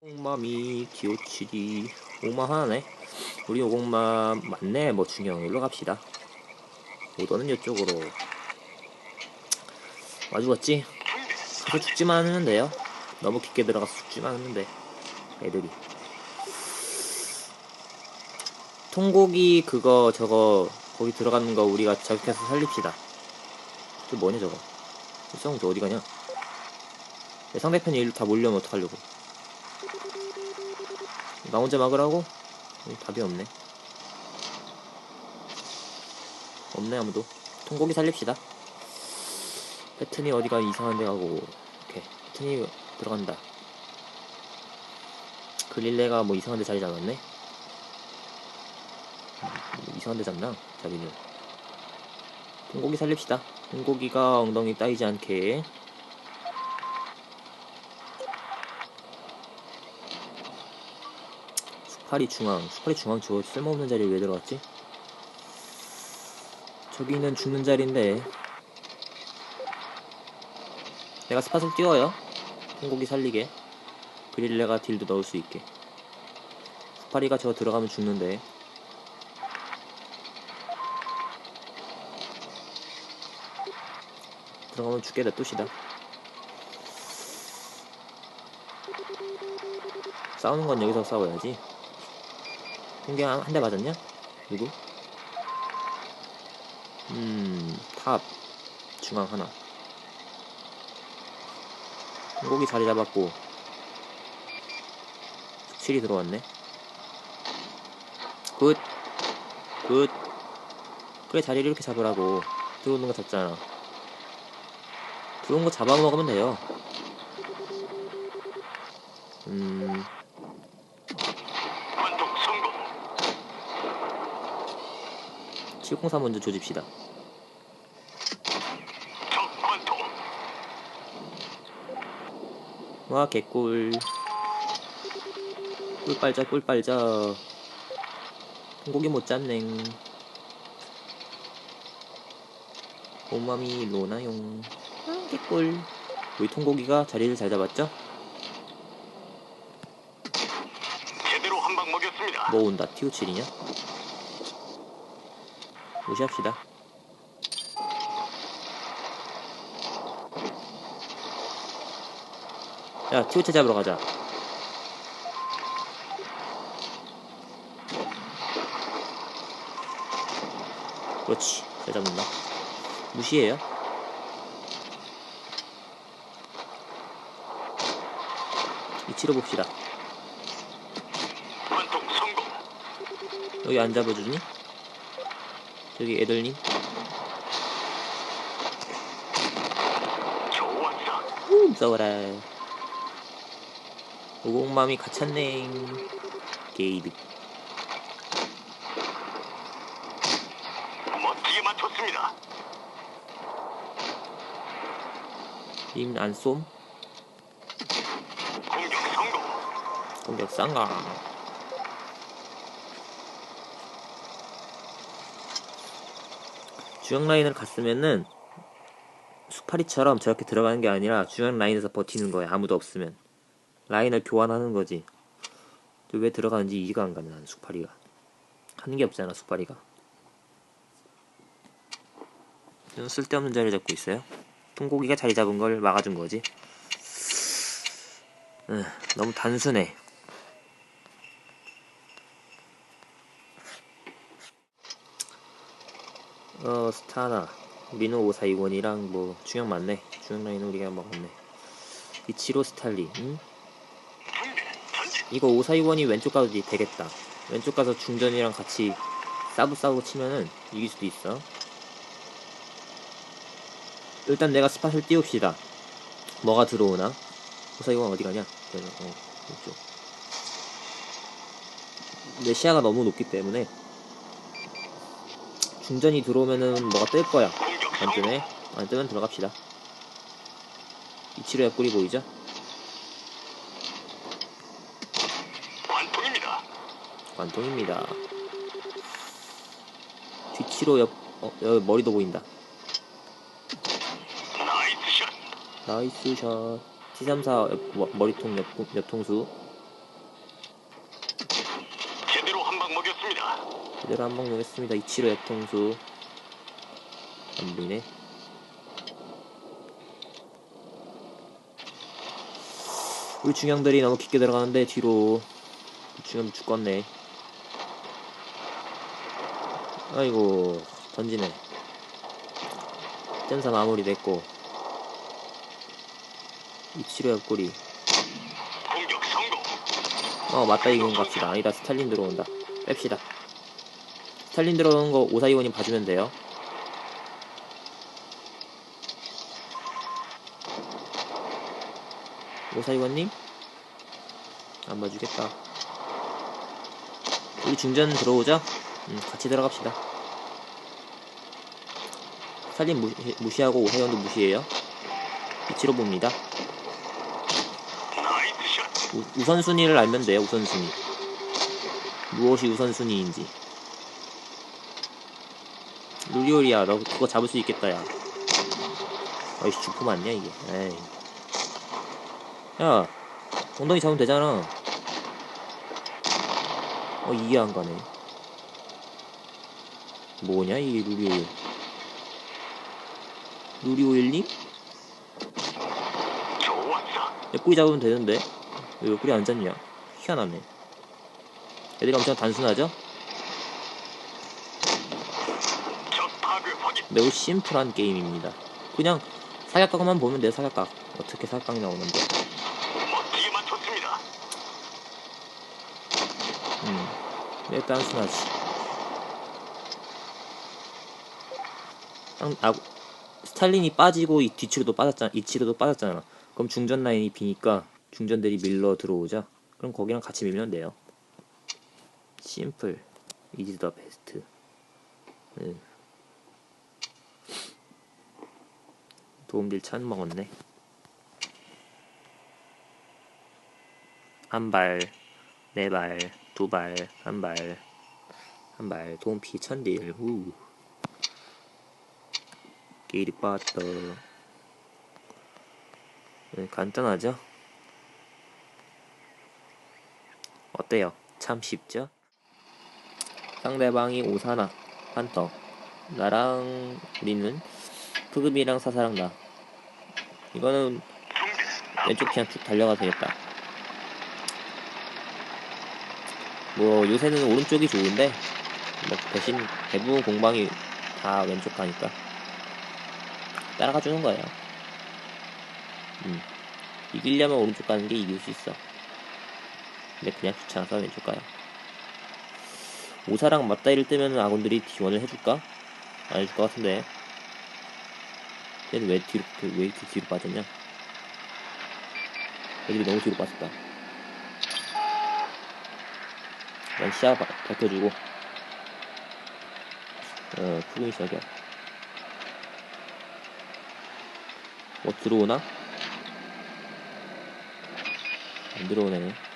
오마미 디오치디 오마 하나네. 우리 오공마 맞네. 뭐 중형 일로 갑시다. 오더는 이쪽으로. 와 죽었지? 가서 죽지만 않으면 돼요. 너무 깊게 들어가서 죽지만 않으면 돼 애들이. 통고기 그거 저거 거기 들어가는 거 우리가 저격해서 살립시다. 저 뭐냐 저거. 일성은 저 어디 가냐? 내 상대편이 일로 다 몰려면 어떡하려고 나 혼자 막으라고? 음, 답이 없네. 없네 아무도. 통고기 살립시다. 패튼이 어디가 이상한 데 가고 오케이. 패튼이 들어간다. 그릴레가 뭐 이상한 데 자리 잡았네. 뭐 이상한 데 잡나? 자리는. 통고기 살립시다. 통고기가 엉덩이 따이지 않게 수파리 중앙 수파리 중앙 저 쓸모없는 자리에 왜 들어갔지? 저기는 죽는 자리인데. 내가 스팟을 띄워요. 통고기 살리게. 그릴레가 딜도 넣을 수 있게. 수파리가 저 들어가면 죽는데. 들어가면 죽게 냅둡시다. 싸우는 건 여기서 싸워야지 공개 한대 맞았냐? 누구? 음, 탑. 중앙 하나. 공고기 자리 잡았고. 숙칠이 들어왔네. 굿. 굿. 그래, 자리를 이렇게 잡으라고. 들어오는 거 잡잖아. 들어온 거 잡아먹으면 돼요. 음, 관통 성공. 703 먼저 조집시다. 와 개꿀 꿀 빨자 꿀 빨자 통고기 못 잡냉 오마미 로나용 아 개꿀 우리 통고기가 자리를 잘 잡았죠? 제대로 한 방 먹였습니다. 뭐 온다 티오칠이냐? 무시합시다. 야 티오칠 잡으러 가자. 그렇지 잘 잡는다. 무시해요? 위치로 봅시다. 여기 안 잡아주니? 저기 애들님. 우 무서워라 오공맘이 갇혔네 게이드 멋지게 맞췄습니다. 님 안 쏨 공격 성공. 공격 쌍가 중앙 라인을 갔으면은 수파리처럼 저렇게 들어가는 게 아니라 중앙 라인에서 버티는 거야 아무도 없으면. 라인을 교환하는 거지. 또왜 들어가는지 이해가 안 가네 나는 수파리가. 하는 게 없잖아 수파리가. 쓸데없는 자리 잡고 있어요. 통고기가 자리 잡은 걸 막아준 거지. 응, 너무 단순해. 어스 타나. 민호 5421이랑 뭐 중형 맞네. 중형 라인은 우리가 먹었네. 이치로 스탈리 응? 이거 5421이 왼쪽 가도 되- 되겠다. 왼쪽 가서 중전이랑 같이 싸부 싸고 치면은 이길 수도 있어. 일단 내가 스팟을 띄웁시다. 뭐가 들어오나? 5421 어디 가냐? 어 이쪽. 내 시야가 너무 높기 때문에 중전이 들어오면은 뭐가 뜰 거야 안. 뜨네? 안 뜨면 들어갑시다. 이치로 옆구리 보이죠? 관통입니다. 관통입니다. 뒤치로 옆, 어, 여기 머리도 보인다. 나이스 샷. 나이스 샷. T34 옆, 머- 머리통 옆, 옆통수. 제대로 한방 놓겠습니다. 이치로 액통수 안 보이네. 우리 중형들이 너무 깊게 들어가는데 뒤로 중형 죽겠네. 아이고 던지네. 점사 마무리 됐고 이치로 옆구리. 어 맞다. 이건 갑시다. 아니다. 스탈린 들어온다. 뺍시다. 스탈린 들어오는 거 오사이원님 봐주면 돼요. 오사이원님? 안 봐주겠다. 우리 중전 들어오죠? 음, 같이 들어갑시다. 스탈린 무시, 무시하고 오사이원도 무시해요. 이치로 봅니다. 우, 우선순위를 알면 돼요 우선순위. 무엇이 우선순위인지. 루리오리야 너 그거 잡을 수 있겠다 야. 어이씨 주포 맞냐 이게? 에이. 야 엉덩이 잡으면 되잖아. 어 이해 안 가네. 뭐냐 이게 루리오일 루리오일님? 옆구리 잡으면 되는데 왜 옆구리 안 잡냐? 희한하네. 애들이 엄청 단순하죠? 매우 심플한 게임입니다. 그냥 사격각만 보면 돼요 사격각. 어떻게 사격각이 나오는데. 맞췄습니다. 음 매우 단순하지? 쌍- 아, 스탈린이 빠지고 이 뒤치로도 빠졌잖아 이치로도 빠졌잖아. 그럼 중전 라인이 비니까 중전들이 밀러 들어오죠 그럼 거기랑 같이 밀면 돼요 심플 이즈 더 베스트 음. 도움딜 찬 먹었네 한 발, 네 발, 두 발, 한 발, 한 발, 도움피 천딜, 후. 게이리 빠졌다. 네, 간단하죠? 어때요? 참 쉽죠? 상대방이 오사나, 한터, 나랑 우리는 푸금이랑 사사랑 나. 이거는. 왼쪽 그냥 쭉 달려가도 되겠다. 뭐 요새는 오른쪽이 좋은데 뭐 대신 대부분 공방이 다 왼쪽 가니까 따라가 주는 거예요. 음. 이기려면 오른쪽 가는 게 이길 수 있어. 근데 그냥 귀찮아서 가요. 오사랑 맞다이를 뜨면 아군들이 지원을 해줄까? 안 해줄 것 같은데. 얘는 왜 뒤로 왜 이렇게 뒤로 빠졌냐? 애들이 너무 뒤로 빠졌다. 난 시야 바- 밝혀주고 어 푸근이 저기야 뭐 들어오나? 안 들어오네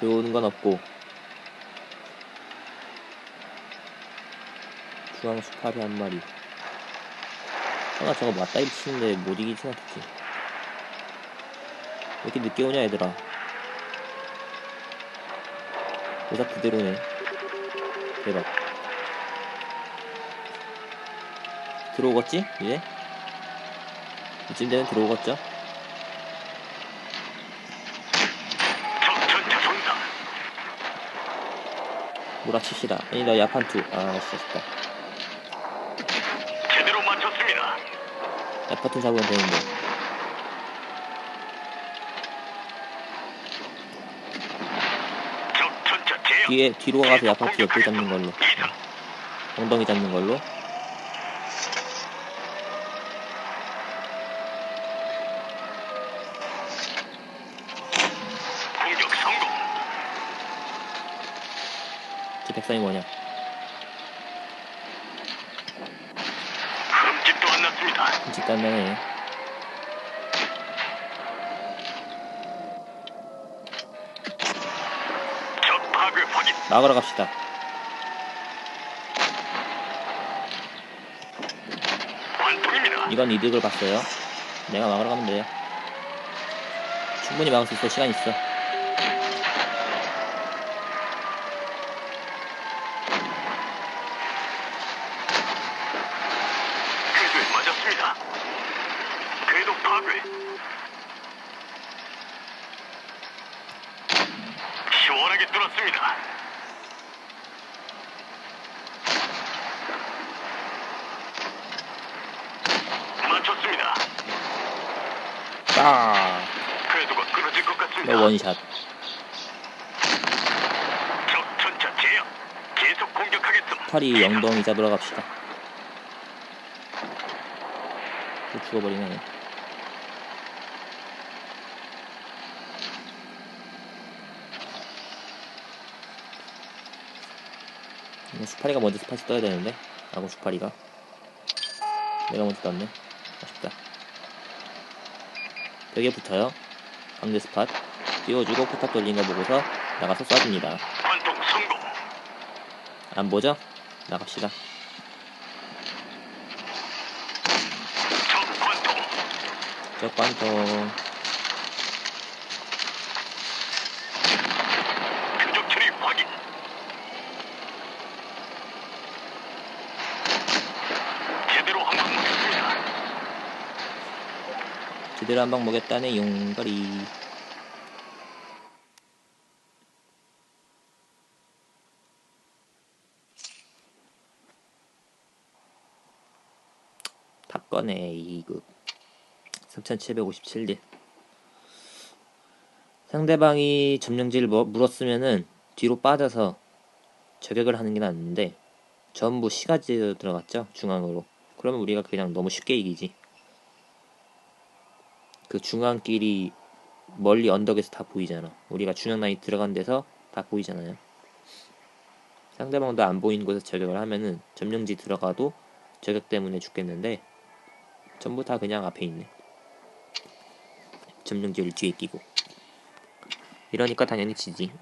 들어오는 건 없고 중앙 수파리 한 마리 하나 저거 맞다이 치는데 못 이기진 않겠지 왜 이렇게 늦게 오냐 얘들아 오사 그대로네 대박 들어오겠지? 이제? 이쯤 되면 들어오겠죠? 적 전차 손사. 몰아칩시다 아니 나 야판투 아 진짜 제대로 맞췄습니다. 야판투 잡으면 되는데. 뒤에 뒤로 가서 야판투 옆을 잡는 걸로. 엉덩이 잡는 걸로 공격 성공. 제 백상이 뭐냐? 흠집도 안 났습니다. 집적 파괴 확인. 막으러 갑시다. 관통입니다. 이건 이득을 봤어요. 내가 막으러 가면 돼요 충분히 막을 수 있어. 시간 있어 있습니다. 궤도 파괴. 시원하게 뚫었습니다. 맞췄습니다. 아. 궤도가 끊어질 것 같습니다. 내 원샷. 적 전차 제압. 계속 공격하겠음. 팔이 영덩이 잡으러 갑시다. 죽어버리네. 수파리가 먼저 스팟을 떠야 되는데? 아고 수파리가. 내가 먼저 떴네. 아쉽다. 벽에 붙어요. 강제 스팟. 띄워주고 포탑 돌린 거 보고서 나가서 쏴줍니다. 안 보죠? 나갑시다 적 관통. 적 관통 표적 처리 확인. 제대로 한 방 먹겠습니다. 제대로 한 방 먹였다네 용거리 다 꺼내 2급 3757딜 상대방이 점령지를 뭐- 물었으면은 뒤로 빠져서 저격을 하는 게 낫는데 전부 시가지로 들어갔죠 중앙으로 그러면 우리가 그냥 너무 쉽게 이기지 그 중앙길이 멀리 언덕에서 다 보이잖아. 우리가 중앙 라인 들어간 데서 다 보이잖아요. 상대방도 안 보이는 곳에서 저격을 하면은 점령지 들어가도 저격 때문에 죽겠는데 전부 다 그냥 앞에 있네. 점령지를 뒤에 끼고. 이러니까 당연히 지지.